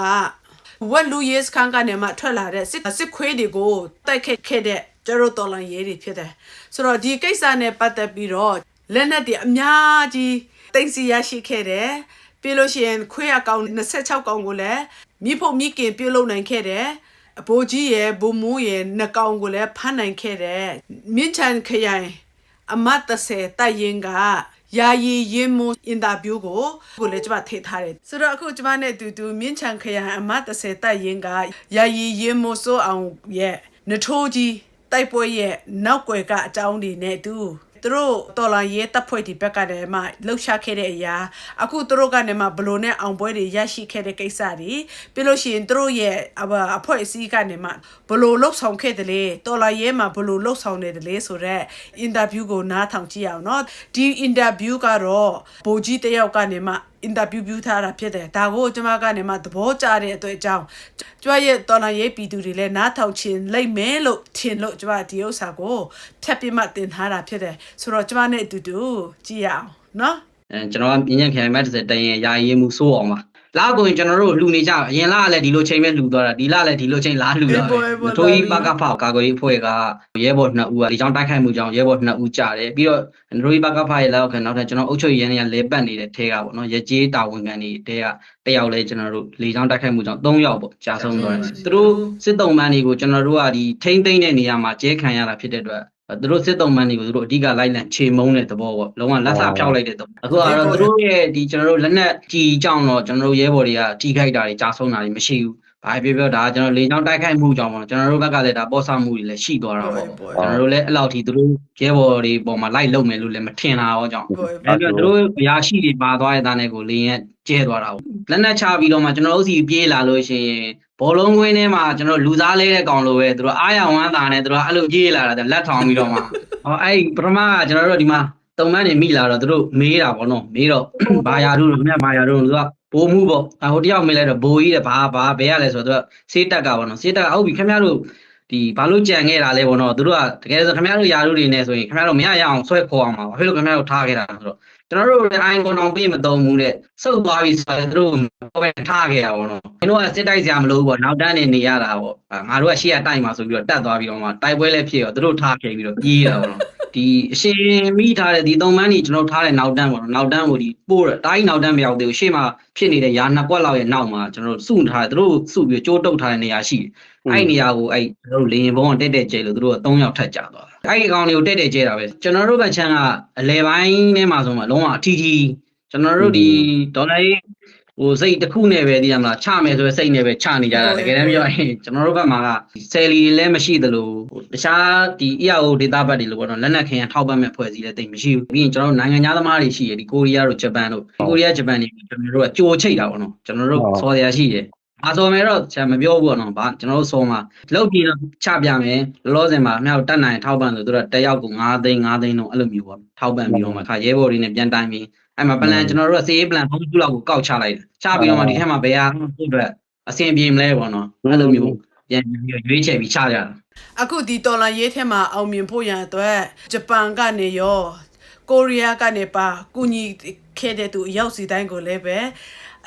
ဝက်လူယေစခန်ကနေမှထွက်လာတဲ့စစ်စစ်ခွေးတွေကိုတိုက်ခတ်ခဲ့တဲ့ကျတို့တော်လန်ရေးတွေဖြစ်တယ်ဆိုတော့ဒီကိစ္စနဲ့ပတ်သက်ပြီးတော့လက်နက်တွေအများကြီးတိတ်စီရရှိခဲ့တယ်ပြီးလို့ရှိရင်ခွေးအကောင်26ကောင်ကိုလည်းမိဖို့မိကင်ပြုတ်လုံနိုင်ခဲ့တယ် အဘိုးကြီးရဲ့ဘုံမိုးရဲ့နှကောင်ကိုလည်းဖမ်းနိုင်ခဲ့တယ်မြင့်ချန်ခရိုင်အမတ်30တိုက်ရင်ကယာယီရင်မွန်အင်တာဗျူးကိုကိုလည်းကျွန်မထည့်ထားတယ်ဆိုတော့အခုကျွန်မနဲ့အတူတူမြင့်ချန်ခရိုင်အမတ်30တိုက်ရင်ကယာယီရင်မွန်စိုးအောင်ရဲ့နထိုးကြီးတိုက်ပွဲရဲ့နောက်ွယ်ကအကြောင်းတွေနဲ့အတူ သူတို့တော်လာရေးတပ်ဖွဲ့ဒီဘက်ကတည်းမှလှုပ်ရှားခဲ့တဲ့အရာအခုသူတို့ကနေမှဘလို့နဲ့အောင်ပွဲတွေရရှိခဲ့တဲ့ကိစ္စတွေပြီးလို့ရှိရင်သူတို့ရဲ့အဘအဖွဲ့အစည်းကနေမှဘလို့လှုပ်ဆောင်ခဲ့တယ်လေတော်လာရေးမှာဘလို့လှုပ်ဆောင်နေတယ်လေဆိုတော့အင်တာဗျူးကိုနားထောင်ကြည့်အောင်เนาะဒီအင်တာဗျူးကတော့ဗိုလ်ကြီးတစ်ယောက်ကနေမှ အင်တာဗျူးပြုထားတာဖြစ်တယ်ဒါကိုကျမကနေမှသဘောကျတဲ့အတွက်အကြောင်းကျမရဲ့တော်လန်ရေးပြည်သူတွေလည်းနားထောင်ခြင်းလိမ့်မယ်လို့ထင်လို့ကျမဒီဥစ္စာကိုဖြတ်ပြမှတင်ထားတာဖြစ်တယ်ဆိုတော့ကျမနဲ့အတူတူကြည့်ရအောင်နော်အဲကျွန်တော်ကမြင်ရခင်မဲ့တစ်စက်တရင်ယာယီမှုစိုးအောင်ပါ လာကိုရင်ကျွန်တော်တို့လှူနေကြအရင်လာကလည်းဒီလိုချိန်ပဲလှူသွားတာဒီလာလည်းဒီလိုချိန်လာလှူတာပဲထိုးကြီးပကဖကာကွယ်ရေးအဖွဲ့ကရဲဘော်နှစ်ဦးကဒီကြောင့်တိုက်ခိုက်မှုကြောင့်ရဲဘော်နှစ်ဦးကြတယ်ပြီးတော့ထိုးကြီးပကဖရဲ့လောက်ခံနောက်ထပ်ကျွန်တော်အုပ်ချုပ်ရေးရင်းကလဲပတ်နေတဲ့ထဲကပေါ့နော်ရကြေးတာဝန်ခံတွေတဲကတယောက်လဲကျွန်တော်တို့လေကြောင်းတိုက်ခိုက်မှုကြောင့်၃ယောက်ပေါ့ကြာဆုံးသွားတယ်သူတို့စစ်တုံးမန်းတွေကိုကျွန်တော်တို့ကဒီထိမ့်သိမ့်တဲ့နေရာမှာကျဲခံရတာဖြစ်တဲ့အတွက် သူတို့စစ်တုံးမန်းတွေကိုသူတို့အဓိကလိုက်လံခြေမုံတဲ့သဘောပေါ့လုံးဝလက်စာဖြောက်လိုက်တဲ့သဘောအခုကတော့သူတို့ရဲ့ဒီကျွန်တော်တို့လက်နက်ကြီးကြောင့်တော့ကျွန်တော်တို့ရဲဘော်တွေကထိခိုက်တာတွေကြာဆုံးတာတွေမရှိဘူး ဘာပြောပြောဒါကျွန်တော်လေကြောင်းတိုက်ခိုက်မှုကြောင့်ပေါ့ကျွန်တော်တို့ဘက်ကလည်းဒါပေါ်ဆမှုတွေလည်းရှိသွားတာပေါ့ကျွန်တော်တို့လည်းအဲ့လောက်ထိသူတို့ရဲဘော်တွေပေါ်မှာလိုက်လုံမယ်လို့လည်းမထင်တာရောကြောင့်အဲ့တော့သူတို့အရာရှိတွေပါသွားတဲ့သားနဲ့ကိုလေရင်ကျဲသွားတာပေါ့လက်နက်ချပြီးတော့မှကျွန်တော်တို့စီပြေးလာလို့ရှိရင်ဘောလုံးကွင်းထဲမှာကျွန်တော်လူစားလဲတဲ့ကောင်လိုပဲသူတို့အားရဝမ်းသာနဲ့သူတို့အဲ့လိုပြေးလာတာလက်ထောင်ပြီးတော့မှဟောအဲ့ပထမကကျွန်တော်တို့ဒီမှာတုံမန်းနေမိလာတော့သူတို့မေးတာပေါ့နော်မေးတော့ဘာယာတို့မြတ်ဘာယာတို့သူက ဘိုးမှုပေါ့အဟိုတယောက်မေးလိုက်တော့ဘိုးကြီးတဲ့ဘာဘာဘဲရလဲဆိုတော့သူကစေးတက်ကပေါ့နော်စေးတက်ကဟုတ်ပြီခင်ဗျားတို့ဒီဘာလို့ကြံခဲ့တာလဲပေါ့နော်သူတို့ကတကယ်ဆိုခင်ဗျားတို့ယာတို့တွေနဲ့ဆိုရင်ခင်ဗျားတို့မရရအောင်ဆွဲခေါ်အောင်ပါဘာဖြစ်လို့ခင်ဗျားတို့ထားခဲ့တာဆိုတော့ကျွန်တော်တို့လည်းအိုင်ကွန်အောင်ပြေးမသုံးဘူးတဲ့စုပ်သွားပြီဆိုရင်တို့ပဲထားခဲ့တာပေါ့နော်ကျွန်တော်ကစစ်တိုက်စရာမလိုဘူးပေါ့နောက်တန်းနေနေရတာပေါ့ငါတို့ကရှေ့ကတိုက်မှာဆိုပြီးတော့တက်သွားပြီးတော့မှတိုက်ပွဲလည်းဖြစ်ရောတို့ထားခဲ့ပြီးတော့ပြေးတာပေါ့နော် ဒီအရှင်မိထားတဲ့ဒီသုံးမန်းကြီးကျွန်တော်ထားတဲ့နောက်တန်းပေါ့နော်နောက်တန်းကိုဒီပို့တိုင်းနောက်တန်းမရောက်သေးဘူးရှေ့မှာဖြစ်နေတဲ့ရာနှစ်ကွက်လောက်ရဲ့နောက်မှာကျွန်တော်တို့စုထားတယ်တို့စုပြီးကြိုးတုပ်ထားတဲ့နေရာရှိတယ်အဲ့နေရာကိုအဲ့ကျွန်တော်တို့လေရင်ဘုံကတက်တက်ကျဲလို့တို့က3ယောက်ထပ်ကြသွားတယ်အဲ့ဒီကောင်တွေကိုတက်တက်ကျဲတာပဲကျွန်တော်တို့ဘက်ချမ်းကအလဲပိုင်းထဲမှာဆိုမှလုံးဝအထီးထီးကျွန်တော်တို့ဒီဒေါ်လာရေး ဟိုစိတ်တစ်ခုနဲ့ပဲသိရမလားချမယ်ဆိုရင်စိတ်နဲ့ပဲချနေကြတာတကယ်တမ်းပြောရင်ကျွန်တော်တို့ဘက်မှာကဆယ်လီတွေလည်းမရှိသလိုတခြားဒီ EAO ဒေတာဘက်တွေလို့ပေါ့နော်လက်နက်ခင်ရထောက်ပံ့မဲ့ဖွဲ့စည်းလည်းတိတ်မရှိဘူးပြီးရင်ကျွန်တော်တို့နိုင်ငံသားသမားတွေရှိရဒီကိုရီးယားတို့ဂျပန်တို့ကိုရီးယားဂျပန်တွေကျွန်တော်တို့ကကြိုချိတ်တာပေါ့နော်ကျွန်တော်တို့စော်ရရှိတယ်အားစော်မယ်တော့ဆရာမပြောဘူးပေါ့နော်ဗာကျွန်တော်တို့စော်မှာလောက်ပြီးတော့ချပြမယ်လောလောဆယ်မှာအမြောက်တက်နိုင်ထောက်ပံ့ဆိုတော့တယောက်ကို9သိန်း9သိန်းတော့အဲ့လိုမျိုးပေါ့ထောက်ပံ့ပြီးတော့မှခါရဲဘော်တွေနဲ့ပြန်တိုင်းပြီး အဲ့မှာပလန်ကျွန်တော်တို့ကစေးပလန်ဘုံစုလောက်ကိုကောက်ချလိုက်တယ်ချပြီးတော့မှဒီထက်မှာဘယ်ဟာသူ့အတွက်အဆင်ပြေမလဲပေါ့နော်အဲ့လိုမျိုးပြန်ပြီးရွေးချယ်ပြီးချကြတာအခုဒီတော်လာရေးထဲမှာအောင်မြင်ဖို့ရန်အတွက်ဂျပန်ကနေရောကိုရီးယားကနေပါကူညီခဲ့တဲ့သူအရောက်စီတိုင်းကိုလည်းပဲ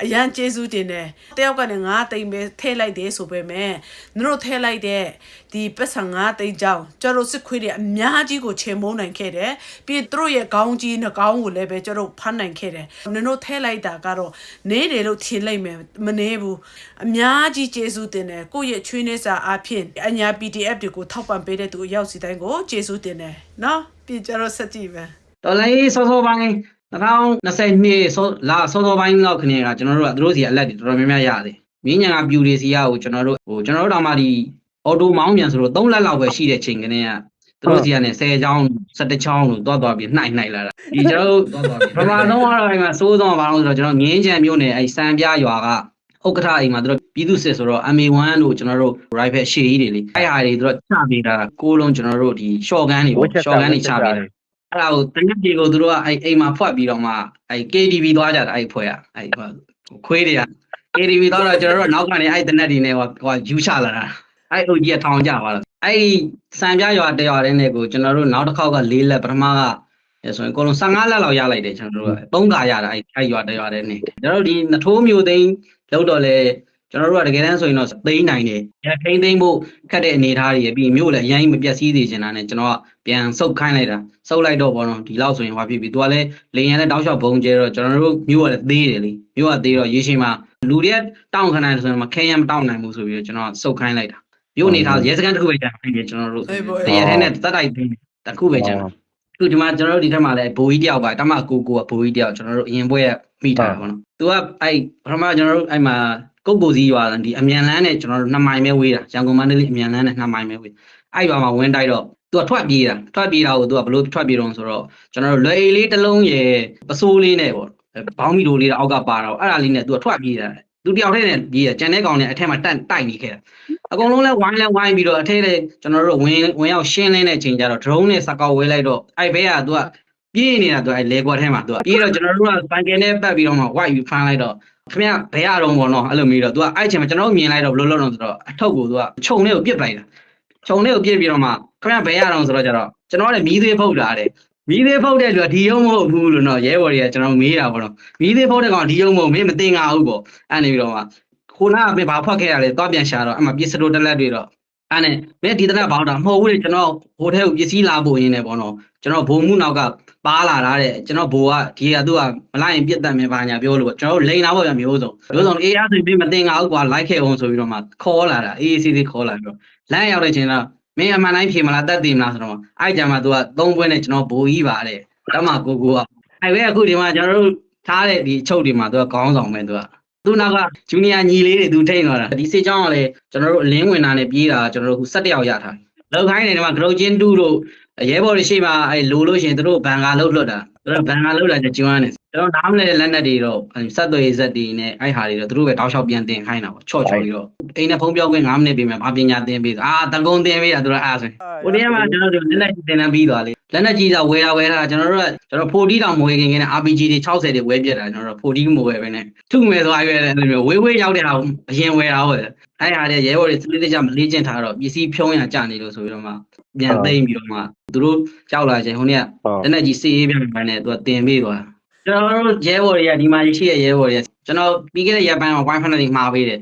အရန်ကျေးဇူးတင်တယ်တယောက်ကနေ9တိမ်ပဲထဲလိုက်တယ်ဆိုပေမဲ့သူတို့ထဲလိုက်တဲ့ဒီပတ်စံ9တိမ်ကြောင်းကျတို့စစ်ခွေးတွေအများကြီးကိုချေမုန်းနိုင်ခဲ့တယ်ပြီးသူတို့ရဲ့ခေါင်းကြီးနှကောင်းကိုလည်းပဲကျတို့ဖမ်းနိုင်ခဲ့တယ်နင်တို့ထဲလိုက်တာကတော့နေတယ်လို့ထင်လိုက်မယ်မနေဘူးအများကြီးကျေးဇူးတင်တယ်ကိုယ့်ရဲ့ချွေးနေစာအဖြစ်အညာ PDF တွေကိုထောက်ပံ့ပေးတဲ့သူအရောက်စီတိုင်းကိုကျေးဇူးတင်တယ်နော်ပြီးကျတော့ဆက်ကြည့်မယ်တော်လိုင်းစောစောပိုင်း 2020နှစ်စောလာစောစောပိုင်းလောက်ခနေကကျွန်တော်တို့ကသူတို့စီအလက်တွေတော်တော်များများရတယ်။မြင်းညာကပြူတွေစီကကိုကျွန်တော်တို့ဟိုကျွန်တော်တို့တောင်မှဒီအော်တိုမောင်းပြန်ဆိုတော့3လက်လောက်ပဲရှိတဲ့ချိန်ကနေကသူတို့စီကနေ10ချောင်း17ချောင်းလို့တွားတွားပြီးနှိုက်နှိုက်လာတာ။ဒီကျွန်တော်တို့ပထမဆုံးကတော့အဲ့မှာစိုးဆုံးဘာလို့ဆိုတော့ကျွန်တော်မြင်းချံမျိုးနဲ့အဲ့စံပြရွာကဥက္ကဋ္ဌအိမ်မှာသူတို့ပြည်သူစစ်ဆိုတော့ MA1 တို့ကျွန်တော်တို့ rifle ရှေ့ကြီးတွေလေအဲ့ဟာတွေသူတို့ချပေးတာကိုလုံးကျွန်တော်တို့ဒီ short gun တွေပေါ့ short gun တွေချပေးတာ အဲ့ဒါကိုတနက်ပြေကိုသူတို့ကအဲ့အိမ်မှာဖွက်ပြီးတော့မှအဲ့ KTV သွားကြတာအဲ့ဖွဲ့ကအဲ့ဟိုခွေးတွေက KTV သွားတော့ကျွန်တော်တို့နောက်ကနေအဲ့တနက်တွေနဲ့ဟိုဟိုယူချလာတာအဲ့အုပ်ကြီးကထောင်ကြပါတော့အဲ့စံပြရွာတရွာတဲ့နဲ့ကိုကျွန်တော်တို့နောက်တစ်ခေါက်က၄လက်ပထမကအဲဆိုရင်အကုန်လုံး15လက်လောက်ရလိုက်တယ်ကျွန်တော်တို့ကသုံးကာရတာအဲ့အဲ့ရွာတရွာတဲ့နဲ့ကျွန်တော်တို့ဒီနထိုးမျိုးသိန်းလောက်တော့လေ ကျွန်တော်တို့ကတကယ်တမ်းဆိုရင်တော့သိမ်းနိုင်တယ်ရထိန်းသိမ်းဖို့ခက်တဲ့အနေအထားတွေပြီးမြို့လည်းအရင်မပြတ်စည်းသေးချင်တာနဲ့ကျွန်တော်ကပြန်ဆုတ်ခိုင်းလိုက်တာဆုတ်လိုက်တော့ဘောနော်ဒီလောက်ဆိုရင်ဟွာဖြစ်ပြီသူကလည်းလေရင်လည်းတောက်လျှောက်ဘုံကျဲတော့ကျွန်တော်တို့မြို့ကလည်းသေးတယ်လေမြို့ကသေးတော့ရေရှည်မှာလူတွေကတောင်းခဏဆိုရင်မခဲရမတောင်းနိုင်ဘူးဆိုပြီးတော့ကျွန်တော်ဆုတ်ခိုင်းလိုက်တာမြို့နေထားရဲစခန်းတစ်ခုပဲကြာတယ်ကျွန်တော်တို့အေးပေါ့တရထဲနဲ့တက်တိုက်ပြီးတစ်ခုပဲကြာတယ် ခုဒီမှာကျွန်တော်တို့ဒီထက်မှာလည်းဘိုးကြီးတယောက်ပါတမကိုကိုကဘိုးကြီးတယောက်ကျွန်တော်တို့အရင်ဘွဲကမိထားတာပေါ့နော်သူကအဲ့ပထမကျွန်တော်တို့အဲ့မှာကုတ်ကိုစီရွာဒီအမြန်လန်းနဲ့ကျွန်တော်တို့2မိုင်ပဲဝေးတာရန်ကုန်မန္တလေးအမြန်လန်းနဲ့2မိုင်ပဲဝေးအဲ့ရွာမှာဝင်တိုက်တော့သူကထွက်ပြေးတာထွက်ပြေးတာကိုသူကဘလို့ထွက်ပြေးတော့ဆိုတော့ကျွန်တော်တို့လွယ်အိတ်လေးတစ်လုံးရယ်ပစိုးလေးနဲ့ပေါ့ဘောင်းမီလိုလေးတော့အောက်ကပါတော့အဲ့ဒါလေးနဲ့သူကထွက်ပြေးတာသူတယောက်တည်းနဲ့ပြေးတယ်ကျန်တဲ့ကောင်နဲ့အထက်မှာတက်တိုက်နေခဲ့တာ အကုန်လုံးလဲဝိုင်းလဲဝိုင်းပြီးတော့အထက်လဲကျွန်တော်တို့ဝင်ဝင်ရောက်ရှင်းလင်းတဲ့ချိန်ကျတော့ drone နဲ့စကောက်ဝဲလိုက်တော့အဲ့ဘဲကသူကပြေးနေတာသူအဲ့လေကွက်ထဲမှာသူကပြေးတော့ကျွန်တော်တို့ကပန်ကင်နဲ့ပတ်ပြီးတော့မှဝိုက်ပြီးဖမ်းလိုက်တော့ခင်ဗျဘဲရတော့ပေါ့နော်အဲ့လိုမျိုးတော့သူကအဲ့ချိန်မှာကျွန်တော်တို့မြင်လိုက်တော့ဘလို့လို့တော့ဆိုတော့အထုပ်ကိုသူကခြုံလေးကိုပြစ်ပလိုက်တာခြုံလေးကိုပြစ်ပြီးတော့မှခင်ဗျဘဲရတော့ဆိုတော့ကျတော့ကျွန်တော်ကလည်းမီးသေးဖုတ်တာတဲ့မီးသေးဖုတ်တဲ့လူကဒီရုံမဟုတ်ဘူးလို့နော်ရဲဘော်တွေကကျွန်တော်မေးတာပေါ့နော်မီးသေးဖုတ်တဲ့ကောင်ဒီရုံမဟုတ်မင်းမသိငါဘူးပေါ့အဲ့နေပြီးတော့မှ ခုနကမင်းဘာဖွက်ခဲ့ရလဲသွားပြန်ရှာတော့အမှပစ္စတိုတက်လက်တွေတော့အဲ့နဲ့မင်းဒီတနက်ဘောင်းတာမဟုတ်ဘူးလေကျွန်တော်ဟိုထဲကိုပစ္စည်းလာဖို့ရင်းနေပေါ့နော်ကျွန်တော်ဘုံမှုနောက်ကပါလာတာတဲ့ကျွန်တော်ဘိုးကဒီကသူကမလိုက်ရင်ပြတ်တတ်မယ်ဘာညာပြောလို့ပေါ့ကျွန်တော်လိန်လာပေါ့ဗျမျိုးစုံမျိုးစုံအေးအားဆိုပြီးမသိငါဘူးကွာလိုက်ခဲ့အောင်ဆိုပြီးတော့မှခေါ်လာတာအေးအေးဆေးဆေးခေါ်လာပြီးတော့လမ်းရောက်တဲ့ချိန်တော့မင်းအမှန်တိုင်းဖြေမလားတတ်သိမလားဆိုတော့အဲ့ကြမှာသူကသုံးပွဲနဲ့ကျွန်တော်ဘိုးကြီးပါတဲ့တမကိုကိုကအဲ့ဘဲအခုဒီမှာကျွန်တော်တို့ထားတဲ့ဒီအချုပ်တွေမှာသူကခေါင်းဆောင်ပဲသူက သူနောက်ကဂျူနီယာညီလေးတွေသူထိန်လာတာဒီစေချောင်းကလည်းကျွန်တော်တို့အလင်းဝင်တာနဲ့ပြေးတာကျွန်တော်တို့ခု17ယောက်ရထားတယ်လောက်ခိုင်းနေတယ်မှာဂရုချင်းတူတို့ရဲဘော်တွေရှိမှအဲလိုလို့ရှိရင်သူတို့ဘန်ကာလှုပ်လွတ်တာ သူတို့ဘန်ကာလှုပ်တာကျွမ်းနေကျွန်တော်နားမလဲတဲ့လက်နက်တွေတော့ဆက်သွေးဇက်တွေနဲ့အဲ့ဟာတွေတော့သူတို့ပဲတောက်လျှောက်ပြန်တင်ခိုင်းတာပေါ့ချော့ချော်ပြီးတော့အိမ်နဲ့ဖုံးပြောင်းခွင့်9မိနစ်ပြင်မှာဘာပညာသင်ပေးအာတကုံသင်ပေးတာသူတို့အားဆိုဟိုတည်းမှာကျွန်တော်တို့လက်နက်ကြီးသင်တန်းပြီးသွားလေလက်နက်ကြီးသာဝဲတာဝဲတာကျွန်တော်တို့ကကျွန်တော်40တောင်မဝဲခင်ခင်နဲ့ RPG တွေ60တွေဝဲပြက်တာကျွန်တော်တို့40မဝဲပဲနဲ့ထုမယ်ဆိုအဲ့ပဲအဲ့လိုမျိုးဝေးဝေးရောက်တဲ့ဟာကိုအရင်ဝဲတာဟုတ်တယ် အဲ့ဟာတဲ့ရဲဘော်တွေစလေးတကြမလေးကျင်ထားတော့ပစ္စည်းဖြုံးရကြနေလို့ဆိုပြီးတော့မှပြန်သိမ့်ပြီးတော့မှသူတို့ကြောက်လာခြင်းဟိုနေ့ကလက်နက်ကြီးစီးရေးပြန်ပြန်နဲ့သူကတင်ပေးသွားကျွန်တော်တို့ရဲဘော်တွေကဒီမှာရှိတဲ့ရဲဘော်တွေကကျွန်တော်ပြီးခဲ့တဲ့ရက်ပိုင်းမှာ wifi နဲ့မှာပေးတယ်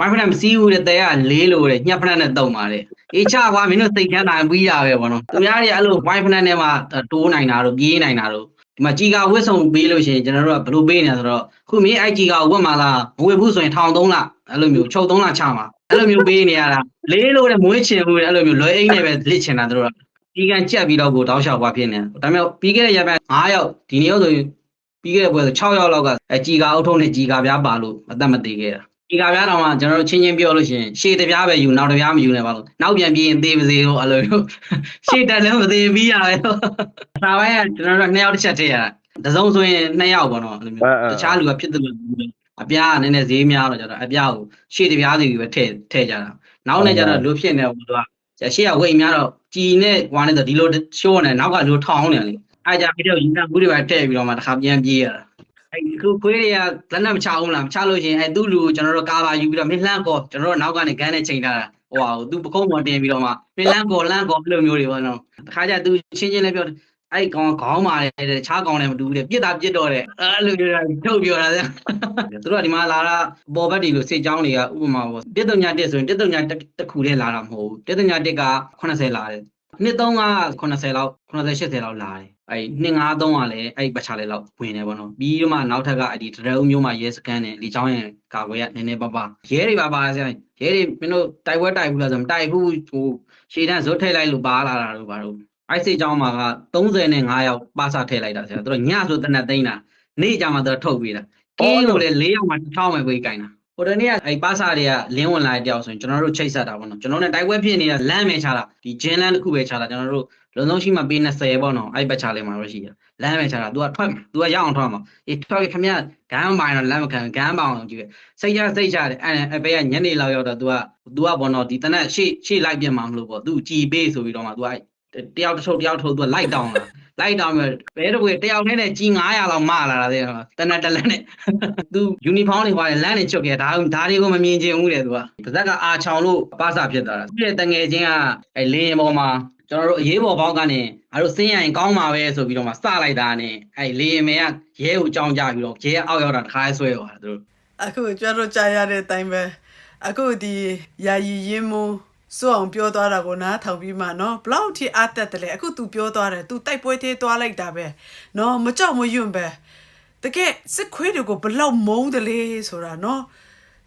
wifi နဲ့မစီးဘူးတဲ့တဲကလေးလို့တဲ့ညက်ဖက်နဲ့တုံပါတယ်အေးချကွာမင်းတို့သိချမ်းတာပြီးရပဲဗောနော်သူများတွေအဲ့လို wifi နဲ့မှာတိုးနိုင်တာတို့ပြေးနိုင်တာတို့ဒီမှာကြီးကဝစ်ဆုံပေးလို့ရှိရင်ကျွန်တော်တို့ကဘယ်လိုပေးနေလဲဆိုတော့ခုမင်းအဲ့ကြီးကဝတ်မှာလားမဝတ်ဘူးဆိုရင်ထောင်3လ အဲ့လိုမျိုးချုပ်3လချမှာအဲ့လိုမျိုးပေးနေရတာလေးလို့တဲ့မွေးချင်ဘူးတဲ့အဲ့လိုမျိုးလွယ်အိမ်နဲ့ပဲလစ်ချင်တာတို့ကကြီးကန်ကြက်ပြီးတော့ကိုတောင်းလျှောက်သွားဖြစ်နေတယ်ဒါပေမဲ့ပြီးခဲ့တဲ့ရက်ပိုင်း9ယောက်ဒီနေ့ဆိုရင်ပြီးခဲ့တဲ့ပွဲဆို6ယောက်လောက်ကအဲကြီးကအုပ်ထုံးနဲ့ကြီးကပြားပါလို့အသက်မသေးခဲ့တာဒီကပြားတော်မှာကျွန်တော်တို့ချင်းချင်းပြောလို့ရှိရင်ရှေ့တစ်ပြားပဲယူနောက်တစ်ပြားမယူနဲ့ပါလို့နောက်ပြန်ပြေးရင်သေးပါစေလို့အဲ့လိုမျိုးရှေ့တက်လည်းမသေးပြီးရပဲလို့ဒါပိုင်းကကျွန်တော်တို့နှစ်ယောက်တစ်ချက်ထည့်ရတာတစုံဆိုရင်နှစ်ယောက်ပေါ့နော်အဲ့လိုမျိုးတခြားလူကဖြစ်တယ်လို့ အပြားကနည်းနည်းဈေးများတော့ကျတော့အပြားကိုရှေ့တစ်ပြားစီပဲထည့်ထည့်ကြတာနောက်နဲ့ကျတော့လူဖြစ်နေဘူးသူကရှေ့ကဝိတ်များတော့ကြည်နဲ့ကွာနဲ့ဆိုဒီလိုရှိုးနေနောက်ကလူထောင်းနေလေအဲ့ကြပြီးတော့ရင်ကဘူးတွေပဲထည့်ပြီးတော့မှတစ်ခါပြန်ပြေးရတာအဲ့ဒီခုခွေးတွေကလက်နက်မချအောင်လားမချလို့ရှိရင်အဲ့သူ့လူကိုကျွန်တော်တို့ကာဗာယူပြီးတော့မင်းလှမ်းကောကျွန်တော်တို့နောက်ကနေဂန်းနဲ့ချိန်ထားတာဟိုဟာသူပကုံးပေါ်တင်ပြီးတော့မှမင်းလှမ်းကောလှမ်းကောအဲ့လိုမျိုးတွေပေါ့နော်တခါကျသူချင်းချင်းလည်းပြော အဲ့ကောင်ခေါင်းမာတယ်တဲ့ခြားကောင်လည်းမတူဘူးတဲ့ပြစ်တာပြစ်တော့တဲ့အဲ့လိုမျိုးထုတ်ပြောတာတဲ့သူတို့ကဒီမှာလာတာပေါ်ဘက်တွေလို့စိတ်ကြောင်းတွေကဥပမာပေါ့တစ်တုံညာတစ်ဆိုရင်တစ်တုံညာတစ်ခုတည်းလာတာမဟုတ်ဘူးတစ်တုံညာတစ်က80လာတယ်နှစ်သုံးက80လောက်80 80လောက်လာတယ်အဲ့နှစ်9 3ကလည်းအဲ့ပချာလေးလောက်ဝင်နေပေါ့နော်ပြီးတော့မှနောက်ထပ်ကအဲ့ဒီတရုံမျိုးမှာရဲစကန်နဲ့လေချောင်းရင်ကာကွယ်ရနည်းနည်းပါးပါရဲတွေပါပါဆရာရဲတွေမင်းတို့တိုက်ပွဲတိုက်ဘူးလားဆိုမတိုက်ဘူးဟိုရှေ့တန်းဇွတ်ထိတ်လိုက်လို့ပါလာတာတို့ပါတို့ အဲ့စိတ်ကြောင်းမှာက35ယောက်ပါစာထည့်လိုက်တာဆရာတို့ညဆိုတနက်သိန်းတာနေ့ကြမှာသူထုတ်ပြီးတာကင်းလို့လေ၄ယောက်မှထောင်းမယ်ကိုကြီးကင်တာဟိုတနေ့ကအဲ့ပါစာတွေကလင်းဝင်လာတဲ့တယောက်ဆိုရင်ကျွန်တော်တို့ချိတ်ဆက်တာပေါ့နော်ကျွန်တော်နဲ့တိုက်ပွဲဖြစ်နေတာလမ်းပဲချတာဒီဂျင်းလန်းတစ်ခုပဲချတာကျွန်တော်တို့လုံဆုံးရှိမှပေး20ပေါ့နော်အဲ့ဘက်ချလေးမှာတော့ရှိရလမ်းပဲချတာ तू ကထွက် तू ကရအောင်ထွက်မှာအေးထွက်ခမရဂန်းပိုင်းတော့လမ်းမခံဂန်းပေါအောင်ကြည့်ပဲစိတ်ရစိတ်ချတယ်အဲ့အဲ့ဘက်ကညနေလောက်ရောက်တော့ तू က तू ကဘောနော်ဒီတနက်ရှေ့ရှေ့လိုက်ပြန်မှာမလို့ပေါ့ तू ကြည်ပေးဆိုပြီးတော့မှ तू က တယောက်တစ်ထုပ်တယောက်ထုတ် तू ကလိုက်တောင်းလာလိုက်တောင်းပြီးဘဲတော့တယောက်ထဲနဲ့ကြီး900လောက်မလာတာတဲ့တနက်တလန်းနဲ့သူယူနီဖောင်းတွေပါလေလမ်းနေချွတ်ခဲ့ဒါဒါတွေကိုမမြင်ချင်ဘူးတဲ့သူကပါဇက်ကအာချောင်လို့ပါစာဖြစ်သွားတာသူ့ရဲ့တငယ်ချင်းကအဲလေရင်ပေါ်မှာကျွန်တော်တို့အရေးပေါ်ဘောက်ကနေငါတို့စင်းရရင်ကောင်းပါပဲဆိုပြီးတော့မှစလိုက်တာနဲ့အဲလေရင်မဲကရဲကိုကြောင်းကြပြီးတော့ရဲအောက်ရောက်တာတခါဆွဲသွားတာသူတို့အခုကျွန်တော်ကြားရတဲ့အတိုင်းပဲအခုဒီယာယီရင်မူ စွအောင်ပြောသွားတာကိုနားထောင်ပြီးမှနော်ဘလောက်ထိအားတက်တယ်လဲအခု तू ပြောသွားတယ် तू တိုက်ပွဲသေးသွားလိုက်တာပဲနော်မကြောက်မရွံ့ပဲတကယ်စစ်ခွေးတွေကိုဘလောက်မုန်းတယ်လေဆိုတာနော်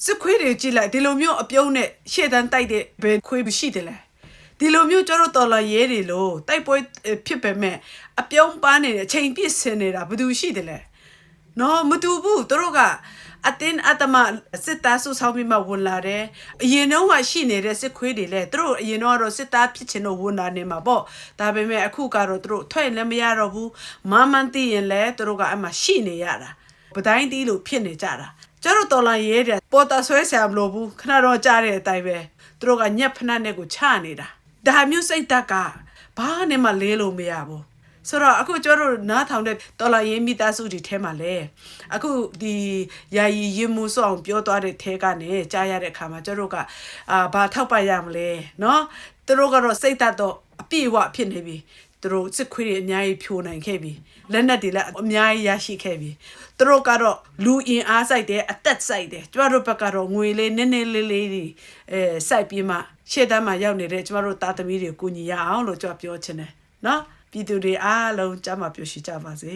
စစ်ခွေးတွေကြည့်လိုက်ဒီလိုမျိုးအပြုံးနဲ့ရှေ့တန်းတိုက်တဲ့ဘယ်ခွေးမရှိတယ်လဲဒီလိုမျိုးကျတော့တော်လာရဲတွေလို့တိုက်ပွဲဖြစ်ပေမဲ့အပြုံးပန်းနေတဲ့အချိန်ပြည့်စင်နေတာဘယ်သူရှိတယ်လဲနော်မတူဘူးသူတို့က အတင်းအတမစစ်သားစုဆောင်းပြီးမှဝင်လာတယ်အရင်တော့ကရှိနေတဲ့စစ်ခွေးတွေလဲသူတို့အရင်တော့ကတော့စစ်သားဖြစ်ချင်တော့ဝင်လာနေမှာပေါ့ဒါပေမဲ့အခုကတော့သူတို့ထွက်လည်းမရတော့ဘူးမမန်တီးရင်လဲသူတို့ကအမှရှိနေရတာပတိုင်းတီးလို့ဖြစ်နေကြတာကျတော့တော်လာရဲတဲ့ပေါ်တာဆွဲဆရာမလို့ဘူးခဏတော့ကြားတဲ့အတိုင်းပဲသူတို့ကညက်ဖနက်နဲ့ကိုချနေတာဒါမျိုးစိတ်ဓာတ်ကဘာနဲ့မှလဲလို့မရဘူး ဆိုတော့အခုကျတို့နားထောင်တဲ့တော်လာရင်မိသားစုတွေထဲမှာလဲအခုဒီယာယီရင်မှုဆောအောင်ပြောသွားတဲ့ထဲကနေကြားရတဲ့အခါမှာကျတို့ကအာဘာထောက်ပံ့ရမလဲเนาะသူတို့ကတော့စိတ်ဓာတ်တော့အပြည့်အဝဖြစ်နေပြီသူတို့စစ်ခွေးတွေအများကြီးဖြိုနိုင်ခဲ့ပြီလက်နက်တွေလည်းအများကြီးရရှိခဲ့ပြီသူတို့ကတော့လူအင်အားစိုက်တယ်အသက်စိုက်တယ်ကျတို့ဘက်ကတော့ငွေလေးနည်းနည်းလေးလေးတွေအဲစိုက်ပြီးမှရှေ့တန်းမှာရောက်နေတဲ့ကျမတို့သားသမီးတွေကိုကူညီရအောင်လို့ကြွပြောချင်တယ်နော် ပြည်သူတွေအားလုံးကြားမှာပြောရှိကြပါစေ